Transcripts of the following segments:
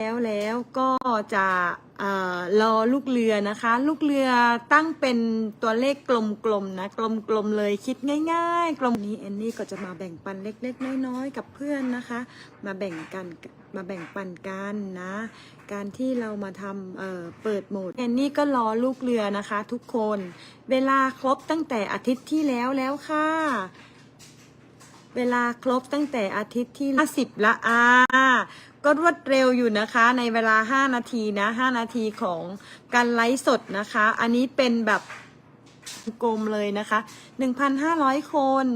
แล้วแล้วก็จะเอ่อรอลูกเรือนะคะ ลูกเรือตั้งเป็นตัวเลขกลมๆนะกลมๆเลยคิดง่าย ๆ กลมนี้แอนนี่ก็จะมาแบ่งปันเล็กๆน้อยๆกับเพื่อนนะคะ มาแบ่งกันมาแบ่งปันกันนะ การที่เรามาทำเเปิดโหมดแอนนี่ก็รอลูกเรือนะคะ ทุกคน เวลาครบตั้งแต่อาทิตย์ที่แล้วแล้วค่ะเวลาครบตั้งแต่อาทิตย์ที่50ละอา ก็รวดเร็วอยู่นะคะในเวลา 5 นาทีนะ 5 นาทีของการไลฟ์สดนะคะ อันนี้เป็นแบบกลมเลยนะคะ 1,500 คน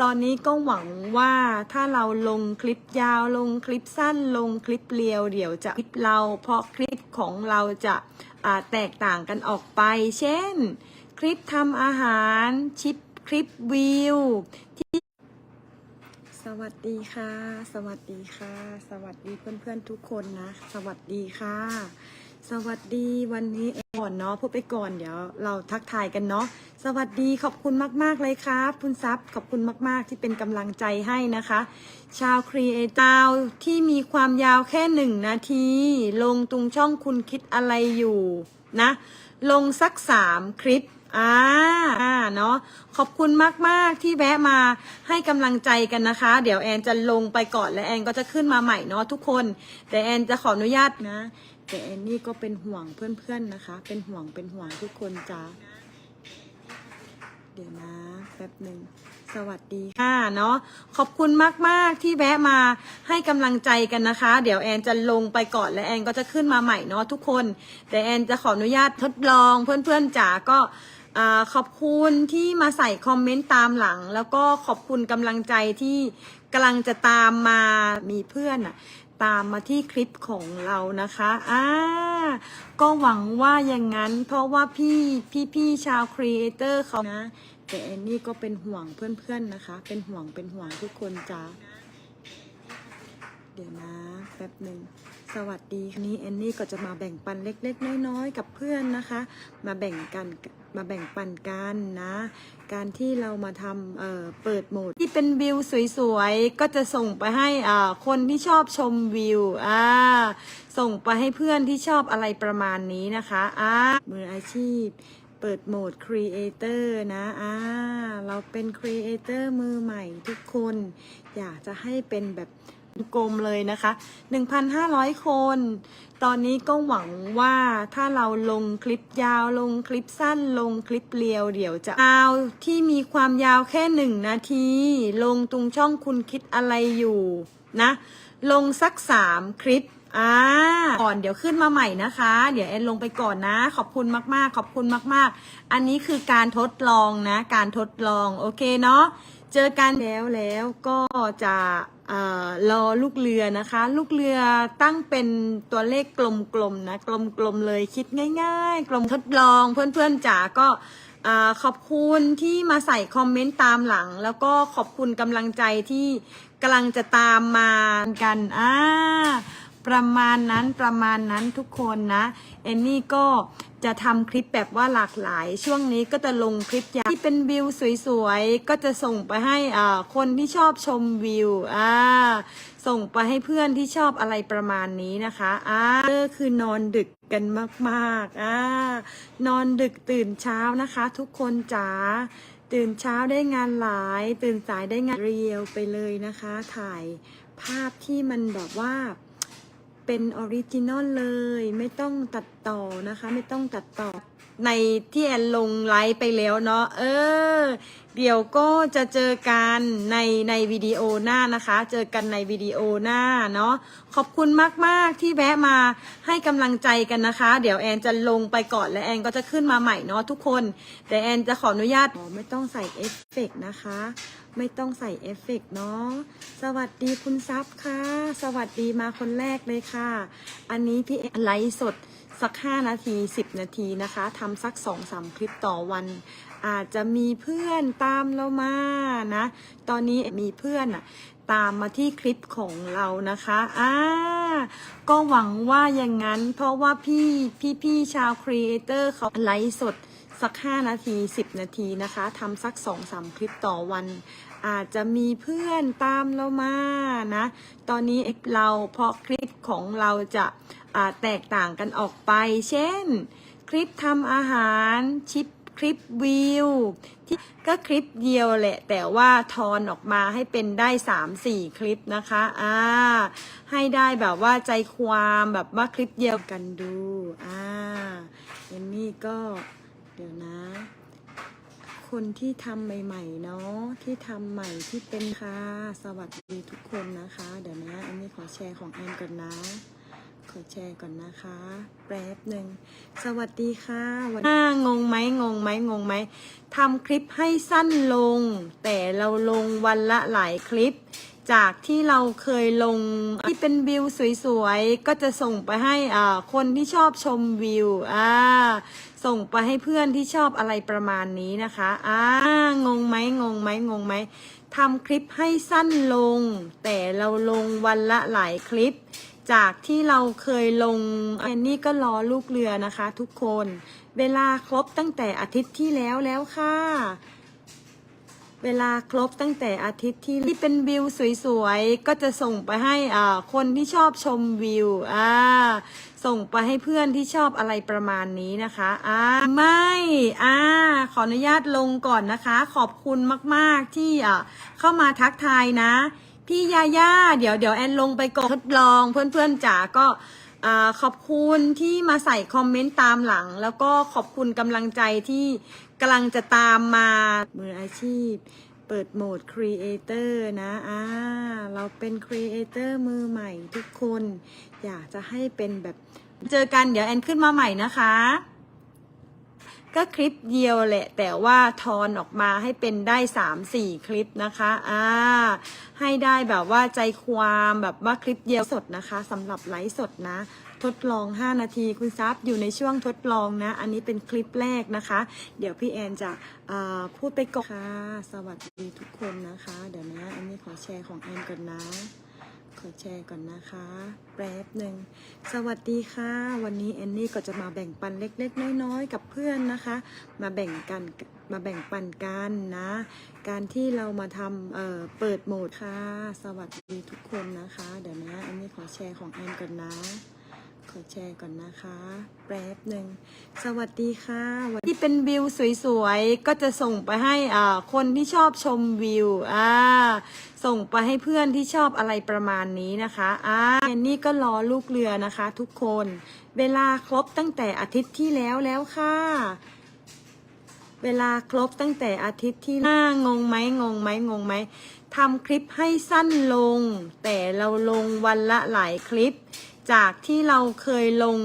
ตอนนี้ก็หวังว่าถ้าเราลงคลิปยาวลงคลิปสั้นลงคลิปเรียวเดี๋ยวจะคลิปเรา เพราะคลิปของเราจะาแตกต่างกันออกไป เช่น คลิปทำอาหารชิปคลิปวิว สวัสดีค่ะ สวัสดีค่ะ สวัสดีเพื่อนๆทุกคนนะ สวัสดีค่ะ สวัสดีวันนี้ก่อนเนาะพูดไปก่อนเดี๋ยวเราทักทายกันเนาะสวัสดีขอบคุณมาก ๆ เลยครับ คุณซับขอบคุณมาก ๆ ที่เป็นกำลังใจให้นะคะ ชาวครีเอเตอร์ที่มีความยาวแค่หนึ่งนาที ลงตรงช่องคุณคิดอะไรอยู่นะ ลงสักสามคลิปอ่าอ่าเนาะขอบคุณมาก ๆ ที่แวะมาให้กำลังใจกันนะคะ เดี๋ยวแอนจะลงไปก่อนและแอนก็จะขึ้นมาใหม่เนาะทุกคน แต่แอนจะขออนุญาตนะ แต่แอนนี่ก็เป็นห่วงเพื่อนๆนะคะ เป็นห่วงเป็นห่วงทุกคนจ้าเดี๋ยวนะแป๊บหนึ่งสวัสดีค่ะเนาะขอบคุณมากๆที่แวะมาให้กำลังใจกันนะคะ เดี๋ยวแอนจะลงไปก่อนและแอนก็จะขึ้นมาใหม่เนาะทุกคน แต่แอนจะขออนุญาตทดลองเพื่อนๆจ๋าก็ อขอบคุณที่มาใส่คอมเมนต์ตามหลัง แล้วก็ขอบคุณกำลังใจที่กำลังจะตามมามีเพื่อนอะตามมาที่คลิปของเรานะคะอ่าก็หวังว่าอย่างนั้น เพราะว่าพี่พี่พี่ชาวครีเอเตอร์เขานะ แต่แอนนี่ก็เป็นห่วงเพื่อนๆนะคะ เป็นห่วงเป็นห่วงทุกคนจ้าเดี๋ยวนะแป๊บหนึ่ง สวัสดีนนี้แอนนี่ก็จะมาแบ่งปันเล็กๆ น้อยๆ กับเพื่อนนะคะ มาแบ่งกันมาแบ่งปันกันนะ การที่เรามาทำเเปิดโหมด ที่เป็นวิวสวยๆ ก็จะส่งไปให้คนที่ชอบชมวิวอ่าส่งไปให้เพื่อนที่ชอบอะไรประมาณนี้นะคะอ่ามืออาชีพเปิดโหมด Creator นะอ่าเราเป็น Creator มือใหม่ทุกคน อยากจะให้เป็นแบบ กลมเลยนะคะ 1,500 คน ตอนนี้ก็หวังว่าถ้าเราลงคลิปยาวลงคลิปสั้นลงคลิปเรียว เดี๋ยวจะเอาที่มีความยาวแค่หนึ่งนาที ลงตรงช่องคุณคิดอะไรอยู่นะ ลงสักสามคลิปอ่าก่อนเดี๋ยวขึ้นมาใหม่นะคะ เดี๋ยวแอนลงไปก่อนนะ ขอบคุณมากๆ ขอบคุณมากๆ อันนี้คือการทดลองนะ การทดลอง โอเคเนาะ เจอกันแล้วแล้วก็จะ รอลูกเรือนะคะ ลูกเรือตั้งเป็นตัวเลขกลมๆนะกลมๆเลยคิดง่าย ๆ กลมทดลองเพื่อนๆจ๋าก็ขอบคุณที่มาใส่คอมเมนต์ตามหลัง แล้วก็ขอบคุณกำลังใจที่กำลังจะตามมากันอ่า ประมาณนั้นประมาณนั้นทุกคนนะเอนนี่ก็จะทำคลิปแบบว่าหลากหลาย ช่วงนี้ก็จะลงคลิปยาที่เป็นวิวสวยๆ ก็จะส่งไปให้คนที่ชอบชมวิวอ่าส่งไปให้เพื่อนที่ชอบอะไรประมาณนี้นะคะอ่าคือนอนดึกกันมากๆอ่านอนดึกตื่นเช้านะคะ ทุกคนจ๋าตื่นเช้าได้งานหลาย ตื่นสายได้งานเรียวไปเลยนะคะ ถ่ายภาพที่มันแบบว่า เป็นออริจินอลเลย ไม่ต้องตัดต่อนะคะ ไม่ต้องตัดต่อ ในที่แอนลงไลฟ์ไปแล้วเนาะเออ เดี๋ยวก็จะเจอกันในในวิดีโอหน้านะคะ เจอกันในวิดีโอหน้าเนาะขอบคุณมาก ๆ ที่แวะมาให้กำลังใจกันนะคะ เดี๋ยวแอนจะลงไปก่อนและแอนก็จะขึ้นมาใหม่เนาะทุกคนแต่แอนจะขออนุญาตอ๋อไม่ต้องใส่เอฟเฟกต์นะคะ ไม่ต้องใส่เอฟเฟกต์เนาะสวัสดีคุณซับค่ะ สวัสดีมาคนแรกเลยค่ะ อันนี้พี่ไลฟ์สดสัก 5 นาที 10 นาทีนะคะทำสัก 2-3คลิปต่อวัน อาจจะมีเพื่อนตามเรามานะ ตอนนี้มีเพื่อนอะตามมาที่คลิปของเรานะคะอ่าก็หวังว่าอย่างนั้น เพราะว่าพี่พี่พี่ชาวครีเอเตอร์เขาไลฟ์สด สัก 5 นาที 10 นาทีนะคะทำสัก 2-3 คลิปต่อวัน อาจจะมีเพื่อนตามเรามานะ ตอนนี้เราเพราะคลิปของเราจะาแตกต่างกันออกไป เช่น คลิปทำอาหารชิปคลิปวิวที่ก็คลิปเดียวแหละ แต่ว่าทอนออกมาให้เป็นได้ 3-4 คลิปนะคะอ่าให้ได้แบบว่าใจความแบบว่าคลิปเดียวกันดูอ่าเอมมี่ก็ ดี๋ยวนะ คนที่ทำใหม่ๆเนาะที่ทำใหม่ที่เป็นค่ะ สวัสดีทุกคนนะคะ เดี๋ยวนะ อันนี้ขอแชร์ของแอนก่อนนะ ขอแชร์ก่อนนะคะ แป๊บหนึ่งสวัสดีค่ะ วันอ่างงไหมงงไหมงงไหมทำคลิปให้สั้นลง แต่เราลงวันละหลายคลิป จากที่เราเคยลงที่เป็นวิวสวยๆ ก็จะส่งไปให้อ่าคนที่ชอบชมวิวอ่าส่งไปให้เพื่อนที่ชอบอะไรประมาณนี้นะคะอ่างงไหมงงไหมงงไหมทำคลิปให้สั้นลง แต่เราลงวันละหลายคลิป จากที่เราเคยลงแอนนี่ก็รอลูกเรือนะคะ ทุกคน เวลาครบตั้งแต่อาทิตย์ที่แล้วแล้วค่ะ เวลาครบตั้งแต่อาทิตย์ที่ที่เป็นวิวสวยๆ ก็จะส่งไปให้อ่าคนที่ชอบชมวิวอ่าส่งไปให้เพื่อนที่ชอบอะไรประมาณนี้นะคะอ่าไม่อ่าขออนุญาตลงก่อนนะคะ ขอบคุณมากๆที่อ่าเข้ามาทักทายนะ พี่ยาย่าเดี๋ยวเดี๋ยวแอนลงไปก่อนทดลองเพื่อนๆจ๋าก็อขอบคุณที่มาใส่คอมเมนต์ตามหลัง แล้วก็ขอบคุณกำลังใจที่ กำลังจะตามมามืออาชีพ เปิดโหมด Creator นะอ่าเราเป็น Creator มือใหม่ทุกคน อยากจะให้เป็นแบบเจอกันเดี๋ยวแอนขึ้นมาใหม่นะคะ ก็คลิปเดียวแหละ แต่ว่าทอนออกมาให้เป็นได้3-4คลิปนะคะอ่าให้ได้แบบว่าใจความแบบว่าคลิปเดียวสดนะคะสำหรับไลฟ์สดนะ ทดลอง 5 นาทีคุณซับอยู่ในช่วงทดลองนะ อันนี้เป็นคลิปแรกนะคะ เดี๋ยวพี่แอนจะพูดไปก่อนค่ะ สวัสดีทุกคนนะคะ เดี๋ยวนะ อันนี้ขอแชร์ของแอนก่อนนะขอแชร์ก่อนนะคะ แป๊บหนึ่ง สวัสดีค่ะ วันนี้แอนนี่ก็จะมาแบ่งปันเล็กๆ น้อยๆ กับเพื่อนนะคะ มาแบ่งกันมาแบ่งปันกันนะ การที่เรามาทำเเปิดโหมดค่ะ สวัสดีทุกคนนะคะ เดี๋ยวนะอันนี้ขอแชร์ของแอนก่อนนะ ขอแชร์ก่อนนะคะ แป๊บหนึ่ง สวัสดีค่ะ วันที่เป็นวิวสวยๆ ก็จะส่งไปให้อ่าคนที่ชอบชมวิวอ่าส่งไปให้เพื่อนที่ชอบอะไรประมาณนี้นะคะอ่าแอนนี่ก็รอลูกเรือนะคะ ทุกคน เวลาครบตั้งแต่อาทิตย์ที่แล้วแล้วค่ะเวลาครบตั้งแต่อาทิตย์ที่หน้างงไหมงงไหมงงไหมทำคลิปให้สั้นลง แต่เราลงวันละหลายคลิป จากที่เราเคยลง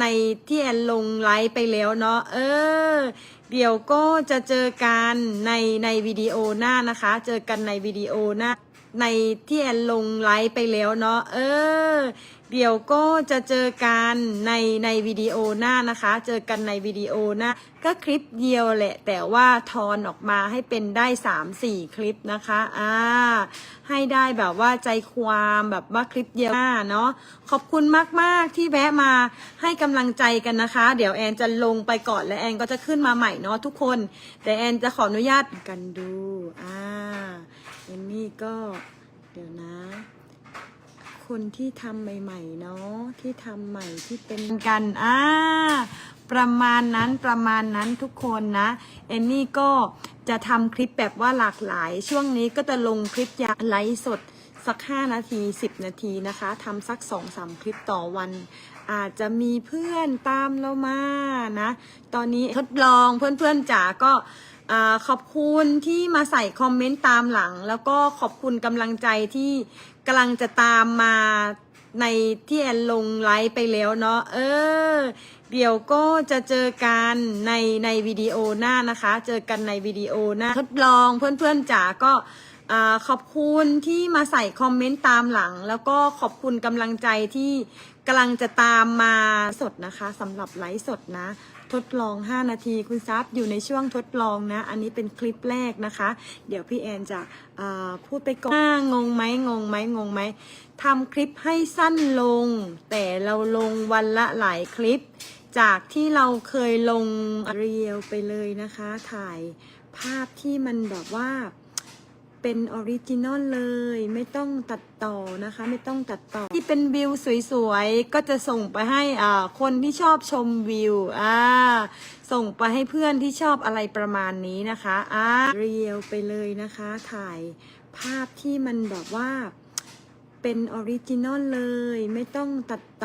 ในที่แอนลงไลฟ์ไปแล้วเนาะ เออ เดี๋ยวก็จะเจอกันในในวิดีโอหน้านะคะ เจอกันในวิดีโอหน้าในที่แอนลงไลฟ์ไปแล้วเนาะ เออ เดี๋ยวก็จะเจอกันในในวิดีโอหน้านะคะ เจอกันในวิดีโอหน้า ก็คลิปเดียวแหละ แต่ว่าทอนออกมาให้เป็นได้สามสี่คลิปนะคะอ่าให้ได้แบบว่าใจความแบบว่าคลิปเดียวหน้าเนาะขอบคุณมาก ๆ ที่แวะมาให้กำลังใจกันนะคะ เดี๋ยวแอนจะลงไปก่อนและแอนก็จะขึ้นมาใหม่เนาะทุกคน แต่แอนจะขออนุญาตกันดูอ่าเอมมี่ก็เดี๋ยวนะ คนที่ทำใหม่ๆเนาะที่ทำใหม่ที่เป็นกันอ่าประมาณนั้นประมาณนั้นทุกคนนะเอนนี่ก็จะทำคลิปแบบว่าหลากหลาย ช่วงนี้ก็จะลงคลิปยาไลฟ์สดสัก 5 นาที 10 นาทีนะคะทำสัก 2-3 คลิปต่อวัน อาจจะมีเพื่อนตามเรามานะ ตอนนี้ทดลองเพื่อนๆจ๋าก็อขอบคุณที่มาใส่คอมเมนต์ตามหลัง แล้วก็ขอบคุณกำลังใจที่ กำลังจะตามมาในที่แอนลงไลฟ์ไปแล้วเนาะเออ เดี๋ยวก็จะเจอกันในในวิดีโอหน้านะคะ เจอกันในวิดีโอหน้าทดลองเพื่อนๆจ๋าก็อขอบคุณที่มาใส่คอมเมนต์ตามหลัง แล้วก็ขอบคุณกำลังใจที่กำลังจะตามมาสดนะคะสำหรับไลฟ์สดนะ ทดลอง 5 นาที คุณซับอยู่ในช่วงทดลองนะ อันนี้เป็นคลิปแรกนะคะ เดี๋ยวพี่แอนจะพูดไปก่อนงงไหมงงไหมงงไหมทำคลิปให้สั้นลง แต่เราลงวันละหลายคลิป จากที่เราเคยลงเรียวไปเลยนะคะ ถ่ายภาพที่มันแบบว่า เป็นออริจินอลเลยไม่ต้องตัดต่อนะคะ ไม่ต้องตัดต่อ ที่เป็นวิวสวยๆ ก็จะส่งไปให้อ่าคนที่ชอบชมวิวอ่าส่งไปให้เพื่อนที่ชอบอะไรประมาณนี้นะคะอ่าเรียวไปเลยนะคะ ถ่ายภาพที่มันแบบว่าเป็นออริจินอลเลย ไม่ต้องตัดต่อ